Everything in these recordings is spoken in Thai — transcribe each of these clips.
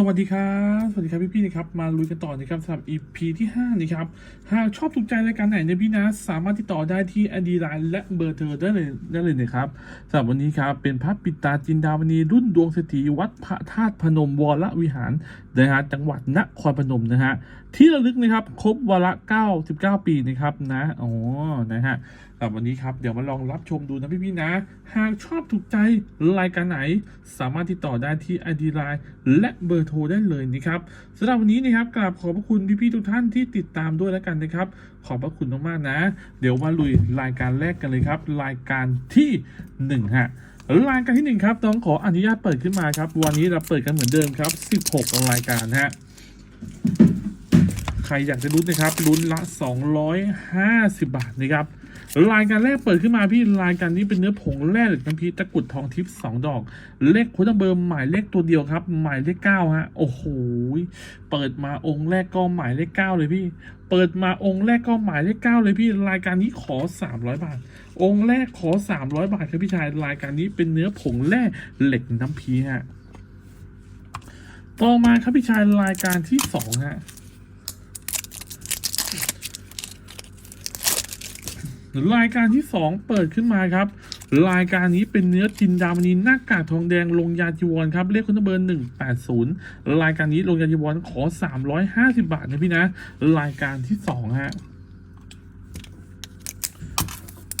สวัสดีครับ สวัสดีครับพี่ๆนะครับ มาลุยกันต่อนะครับสำหรับ EP ที่ 5 นะครับ หากชอบถูกใจรายการไหนนะพี่นะ สามารถติดต่อได้ที่ ID Line และเบอร์เธอได้เลยได้เลยนะครับสำหรับวันนี้ครับ เป็นพระปิตาจินดาวณีรุ่นดวงเศรษฐีวัดพระธาตุพนมวรวิหารนะฮะจังหวัดนครพนมนะฮะ ที่ระลึกนะครับครบวาระ99 ปีนะครับนะอ๋อนะฮะสำหรับวันนี้ครับ เดี๋ยวมาลองรับชมดูนะพี่ๆนะ หากชอบถูกใจรายการไหน สามารถติดต่อได้ที่ ID Line และเบอร์โทรได้เลยนะครับสำหรับวันนี้นะครับกราบขอบพระคุณพี่ๆทุกท่านที่ติดตามด้วยแล้วกันนะครับ ขอบพระคุณมากๆนะ เดี๋ยวมาลุยรายการแรกกันเลยครับ รายการที่หนึ่งฮะรายการที่หนึ่งครับต้องขออนุญาตเปิดขึ้นมาครับ วันนี้เราเปิดกันเหมือนเดิมครับ 16 รายการฮะ ใครอยากจะลุ้นนะครับลุ้นละ 250 บาทนะครับรายการแรกเปิดขึ้นมาพี่รายการนี้เป็นเนื้อผงแร่เหล็กน้ำพีตะกุดทองทิพย์สองดอก เลขโค้ดเบอร์หมายเลขตัวเดียวครับ หมายเลขเก้าฮะโอ้โหเปิดมาองค์แรกก็หมายเลขเก้าเลยพี่ เปิดมาองค์แรกก็หมายเลขเก้าเลยพี่ รายการนี้ขอ 300 บาท องค์แรกขอ 300 บาทครับพี่ชายรายการนี้เป็นเนื้อผงแร่เหล็กน้ำพีฮะต่อมาครับพี่ชายรายการที่สองฮะ รายการที่ 2 เปิดขึ้นมาครับ รายการนี้เป็นเนื้อจินดามณีหน้ากากทองแดงลงยาจีวรครับเลขคุณเบอร์ 180 รายการนี้ลงยาจีวรขอ 350 บาทนะพี่นะ รายการที่2ฮะ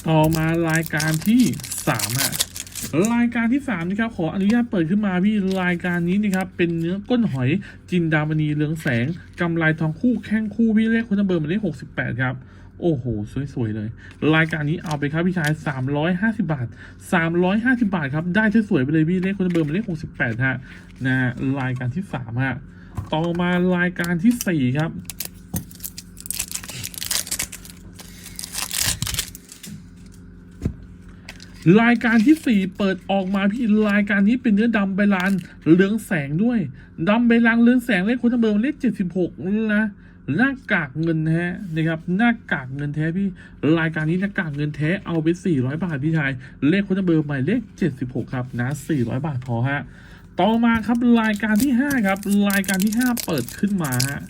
ต่อมารายการที่3ฮะรายการที่3นะครับขออนุญาตเปิดขึ้นมาพี่รายการนี้นะครับเป็นเนื้อก้นหอยจินดามณีเรืองแสงกำไรทองคู่แข้งคู่พี่เลขคุณเบอร์หมายเลข68 ครับ โอ้โห สวย ๆ เลย รายการนี้เอาไปครับพี่ชาย 350 บาท 350 บาทครับ ได้สวยๆไปเลยพี่เลขคุณเบอร์หมายเลข 68 ฮะ นะรายการที่ 3 ฮะ ต่อมารายการที่ 4 ครับรายการที่ 4 เปิดออกมาพี่รายการนี้เป็นเนื้อดำใบลานเรืองแสงด้วยดำใบลานเรืองแสงเลขคุณเบอร์เลข76นะ หน้ากากเงินแท้นะครับหน้ากากเงินแท้พี่รายการนี้หน้ากากเงินแท้เอาไป 400 บาทพี่ชายเลขคุณเบอร์หมายเลข 76 ครับนะ 400 บาทพอฮะต่อมาครับรายการที่ 5 ครับ รายการที่ 5 เปิดขึ้นมาฮะ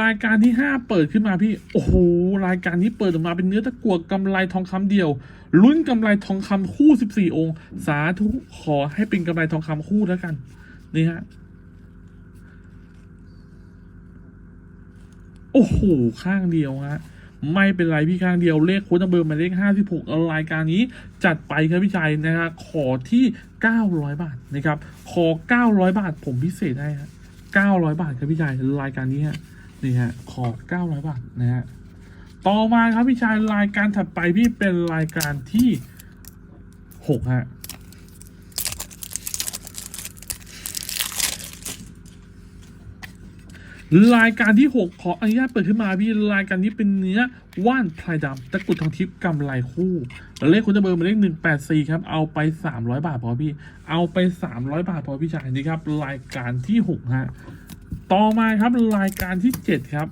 รายการที่ 5 เปิดขึ้นมาพี่ โอ้โห รายการนี้เปิดออกมาเป็นเนื้อตะกั่วกำไรทองคำเดียวลุ้นกำไรทองคำคู่ 14 องค์ สาธุขอให้เป็นกำไรทองคำคู่แล้วกัน นี่ฮะ อ้โหข้างเดียวฮะไม่เป็นไรพี่ข้างเดียวเลขโค้ดเบอร์หมายเลข56รายการนี้จัดไปครับพี่ชัยนะฮะขอที่ 900 บาทนะครับ ขอ 900 บาทผมพิเศษให้ฮะ900 บาทครับพี่ชัยรายการนี้ฮะนี่ฮะขอ 900 บาทนะฮะต่อมาครับพี่ชายรายการถัดไปพี่เป็นรายการที่หกฮะ รายการที่ 6 ขออนุญาตเปิดขึ้นมาพี่รายการนี้เป็นเนื้อว่านพลายดำตะกุดทองทิพย์กำไรคู่เลขคุณจะเบอร์หมายเลขหนึ่งแปดสี่ครับเอาไป 300 บาทพอพี่ เอาไป 300 บาทพอพี่ชายนี่ครับรายการที่6ฮะต่อมาครับรายการที่ 7 ครับ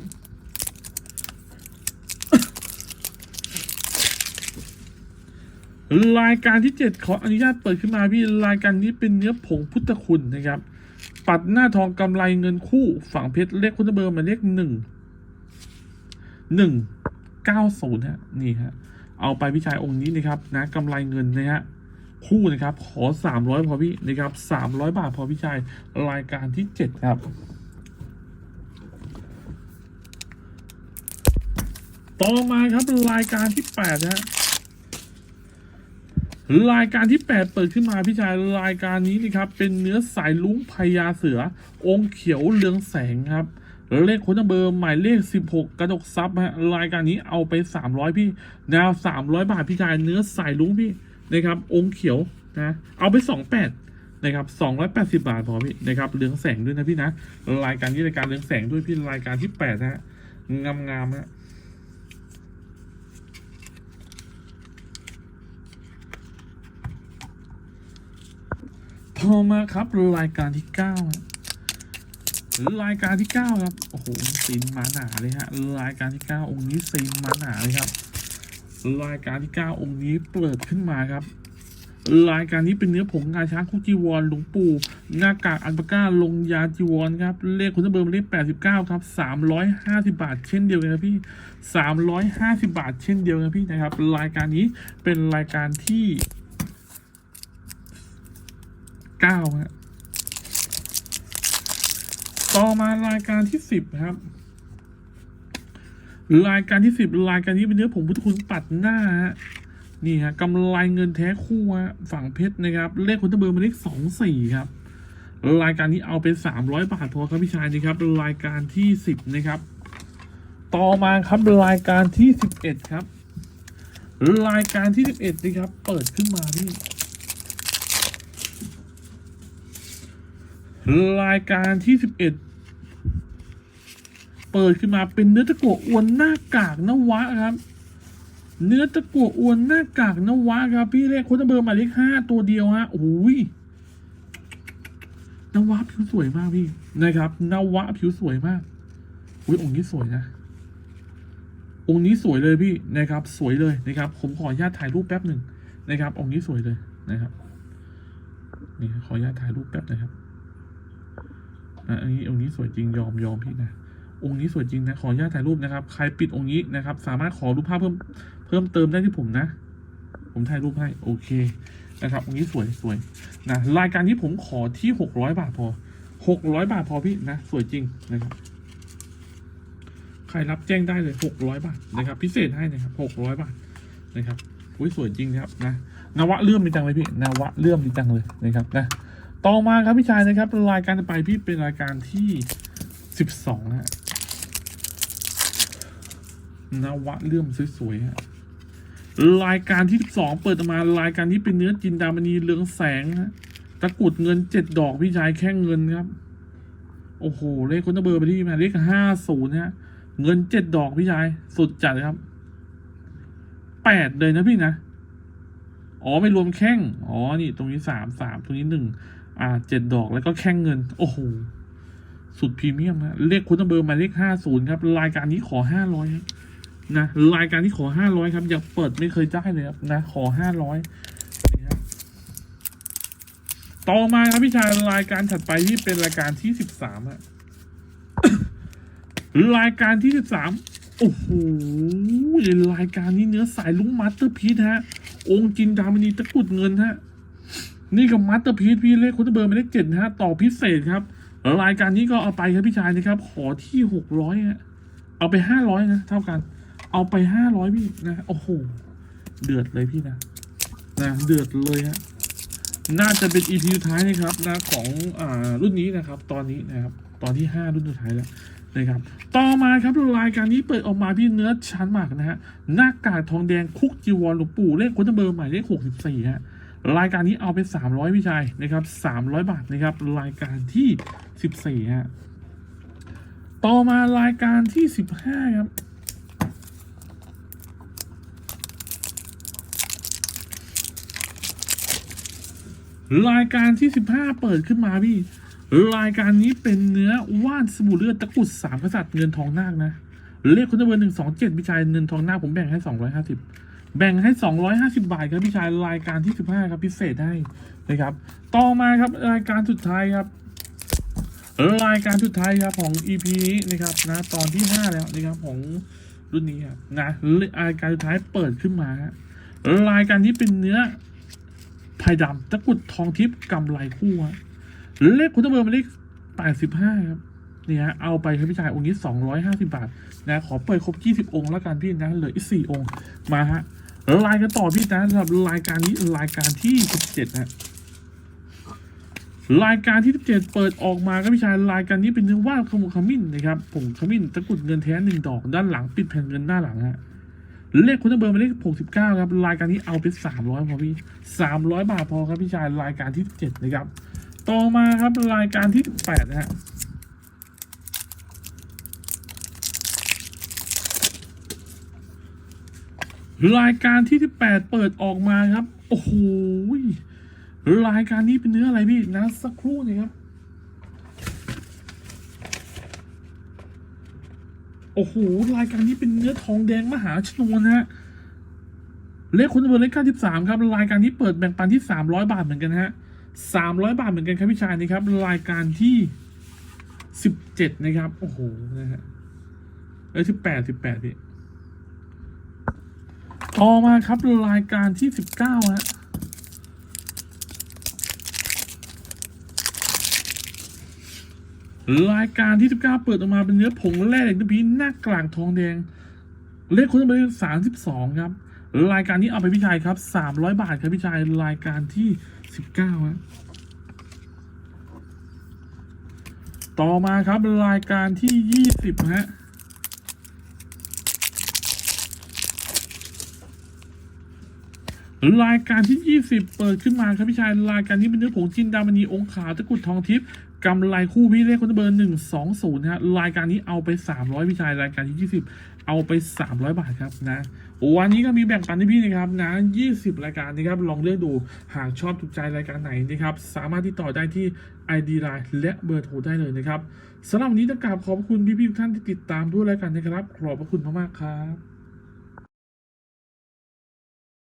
รายการที่ 7 ขออนุญาตเปิดขึ้นมาพี่รายการนี้เป็นเนื้อผงพุทธคุณนะครับ ปัดหน้าทองกำไรเงินคู่ฝั่งเพชรเลขคุณเบอร์มาเลขหนึ่งหนึ่งเก้าศูนย์ฮะนี่ฮะเอาไปพี่ชายองค์นี้นะครับนะกำไรเงินนะฮะคู่นะครับ ขอสามร้อยพอพี่นะครับสามร้อยบาทพอพี่ชายรายการที่เจ็ดครับต่อมาครับรายการที่แปดนะฮะ รายการที่ 8 เปิดขึ้นมาพี่ชายรายการนี้นี่ครับเป็นเนื้อสายลุ้งพญาเสือ องค์เขียวเรืองแสงครับเลขคนเบอร์หมายเลข 16 กระดกซับฮะรายการนี้เอาไป 300 พี่แนว300 บาทพี่ชายเนื้อสายลุ้งพี่นะครับ องค์เขียวนะเอาไป 28นะครับ280 บาทพอพี่นะครับเรืองแสงด้วยนะพี่นะรายการนี้รายการเรืองแสงด้วยพี่รายการที่8นะฮะงามๆฮะ ต่อมาครับรายการที่เก้าฮะรายการที่เก้าครับ โอ้โหซีนมาหนาเลยฮะ รายการที่เก้าองค์นี้ซีนมาหนาเลยครับ รายการที่เก้าองค์นี้เปิดขึ้นมาครับ รายการนี้เป็นเนื้อผงงาช้างคุกจีวรหลวงปู่หน้ากากอันปาก้าลงยาจีวรครับ เลขคุณเบอร์เลขแปดสิบเก้าครับสามร้อยห้าสิบาท เช่นเดียวกันครับพี่สามร้อยห้าสิบาท เช่นเดียวกันพี่นะครับ รายการนี้เป็นรายการที่ เก้าฮะต่อมารายการที่สิบครับ รายการที่สิบรายการนี้เป็นเนื้อผงพุทธคุณปัดหน้าฮะนี่ฮะกำไรเงินแท้คู่ฮะฝั่งเพชรนะครับ เลขคุณเบอร์มาเลขสองสี่ครับ รายการนี้เอาเป็นสามร้อยบาทพอครับพี่ชายนะครับ รายการที่สิบนะครับ ต่อมาครับรายการที่สิบเอ็ดครับ รายการที่สิบเอ็ดนะครับ เปิดขึ้นมานี่ รายการที่สิบเอ็ดเปิดขึ้นมาเป็นเนื้อตะกั่วอวนหน้ากากนวะครับ เนื้อตะกั่วอวนหน้ากากนวะครับ พี่เลขคุณเบอร์หมายเลขห้าตัวเดียวฮะโอ้ยนวะผิวสวยมากพี่นะครับนวะผิวสวยมากอุ้ยองค์นี้สวยนะ องค์นี้สวยเลยพี่นะครับ สวยเลยนะครับ ผมขออนุญาตถ่ายรูปแป๊บหนึ่งนะครับ องค์นี้สวยเลยนะครับ นี่ขออนุญาตถ่ายรูปแป๊บนะครับ อะอันนี้องค์นี้สวยจริงยอมยอมพี่นะองค์นี้สวยจริงนะขออนุญาตถ่ายรูปนะครับ ใครปิดองค์นี้นะครับ สามารถขอรูปภาพเพิ่มเพิ่มเติมได้ที่ผมนะ ผมถ่ายรูปให้โอเคนะครับองค์นี้สวยสวยนะรายการนี้ผมขอที่หกร้อยบาทพอหกร้อยบาทพอพี่นะสวยจริงนะครับใครรับแจ้งได้เลยหกร้อยบาทนะครับพิเศษให้นะครับหกร้อยบาทนะครับอุ้ยสวยจริงนะครับนะนวะเลื่อมดีจังเลยพี่นวะเลื่อมดีจังเลยนะครับนะ ต่อมาครับพี่ชายนะครับรายการต่อไปพี่เป็นรายการที่สิบสองนะฮะนวะเลื่อมสวยๆฮะรายการที่สิบสองเปิดมารายการที่เป็นเนื้อจินดามณีเรืองแสงฮะตะกุดเงินเจ็ดดอกพี่ชายแค่เงินครับ โอ้โห เลขคนเบอร์ไปที่มาเลขห้าศูนย์ฮะ เงินเจ็ดดอกพี่ชายสุดจัดเลยครับแปดเลยนะพี่นะ อ๋อไม่รวมแข้ง อ๋อนี่ตรงนี้สามสามตรงนี้หนึ่ง อ่าเจ็ดดอกแล้วก็แข้งเงิน โอ้โห สุดพรีเมียมนะเลขคุณเบอร์มาเลขห้าศูนย์ครับ รายการนี้ขอห้าร้อยนะรายการนี้ขอห้าร้อยครับยากเปิดไม่เคยได้เลยครับนะ ขอห้าร้อยนี่ครับต่อมาครับพี่ชายรายการถัดไปที่เป็นรายการที่สิบสามอะรายการที่สิบสามโอ้โหรายการนี้เนื้อสายลุงมาสเตอร์พีทฮะ องค์จินดามณีตะกุดเงินฮะ นี่กับมาสเตอร์พีทพี่เลขคุณเบอร์ไม่เลขเจ็ดนะฮะต่อพิเศษครับ รายการนี้ก็เอาไปครับพี่ชายนะครับ ขอที่หกร้อยฮะเอาไปห้าร้อยนะเท่ากัน เอาไปห้าร้อยพี่นะโอ้โหเดือดเลยพี่นะนะเดือดเลยฮะน่าจะเป็น EP สุดท้ายนะครับนะของอ่ารุ่นนี้นะครับ ตอนนี้นะครับ ตอนที่ห้ารุ่นสุดท้ายแล้วนะครับต่อมาครับรายการนี้เปิดออกมาพี่เนื้อชั้นมากนะฮะหน้ากากทองแดงคุกจีวรหลวงปู่เลขคนเบอร์ใหม่เลขหกสิบสี่ฮะ รายการนี้เอาไปสามร้อยพี่ชายนะครับสามร้อยบาทนะครับ รายการที่สิบสี่ฮะต่อมารายการที่สิบห้าครับรายการที่สิบห้าเปิดขึ้นมาพี่ รายการนี้เป็นเนื้อว่านสบู่เลือดตะกุดสามกษัตริย์เงินทองนาคนะ เลขคุณเบอร์หนึ่งสองเจ็ดพี่ชายเงินทองนาคผมแบ่งให้สองร้อยห้าสิบ แบ่งให้สองร้อยห้าสิบาทครับพี่ชายรายการที่สิบห้าครับพิเศษให้นะครับ ต่อมาครับรายการสุดท้ายครับรายการสุดท้ายครับของ EP นี้นะครับนะตอนที่ห้าแล้วนะครับของรุ่นนี้ครับนะรายการสุดท้ายเปิดขึ้นมารายการนี้เป็นเนื้อไผ่ดำตะกุดทองทิพย์กำไรคู่ฮะเลขคุณตเบอร์มาเลขแปดสิบห้าครับเนี่ยฮะเอาไปครับพี่ชายองค์นี้สองร้อยห้าสิบาทนะขอเปิดครบยี่สิบองค์แล้วกันพี่นะเหลืออีกสี่องค์มาฮะ รายกันต่อพี่นะสำหรับรายการนี้รายการที่สิบเจ็ดนะรายการที่สิบเจ็ดเปิดออกมาครับพี่ชายรายการนี้เป็นเนื้อว่าขมุขมิ้นนะครับผงขมิ้นตะกุดเงินแท้หนึ่งดอกด้านหลังปิดแผ่นเงินหน้าหลังฮะเลขคุณเบอร์หมายเลขหกสิบเก้าครับรายการนี้เอาไปสามร้อยพอพี่สามร้อยบาทพอครับพี่ชายรายการที่เจ็ดนะครับ ต่อมาครับรายการที่แปดนะฮะ รายการที่ที่แปดเปิดออกมาครับ โอ้โหรายการนี้เป็นเนื้ออะไรพี่นะสักครู่หนึงครับ โอ้โหรายการนี้เป็นเนื้อทองแดงมหาชนวนนะฮะเลขคนเบอร์เลข93ครับ รายการที่เปิดแบ่งปันที่300บาทเหมือนกันนะฮะ300บาทเหมือนกันครับพี่ชายนี่ครับ รายการที่17นะครับ โอ้โหนะฮะเอ้ย18 18พี่ ต่อมาครับรายการที่19ฮะรายการที่19เก้าเปิดออกมาเป็นเนื้อผงแร่เหล็กนะพีหน้ากลางทองแดง เลขคนเบอร์32ครับ รายการนี้เอาไปพี่ชายครับ300บาทครับพี่ชายรายการที่19ฮะต่อมาครับรายการที่20ฮะ รายการที่ 20 เปิดขึ้นมาครับพี่ชายรายการนี้เป็นเนื้อผงจินดามณีองค์ขาวตะกุดทองทิพย์กำไรคู่พี่เลขคนเบอร์ 120ฮะรายการนี้เอาไป 300พี่ชายรายการที่ 20 เอาไป 300 บาทครับนะวันนี้ก็มีแบ่งปันให้พี่นะครับนะ 20 รายการนะครับลองเลือกดูหากชอบถูกใจรายการไหนนะครับสามารถติดต่อได้ที่ ID Line และเบอร์โทรได้เลยนะครับสำหรับวันนี้ต้องกราบขอบคุณพี่ๆทุกท่านที่ติดตามด้วยรายการนะครับขอบพระคุณมากๆครับ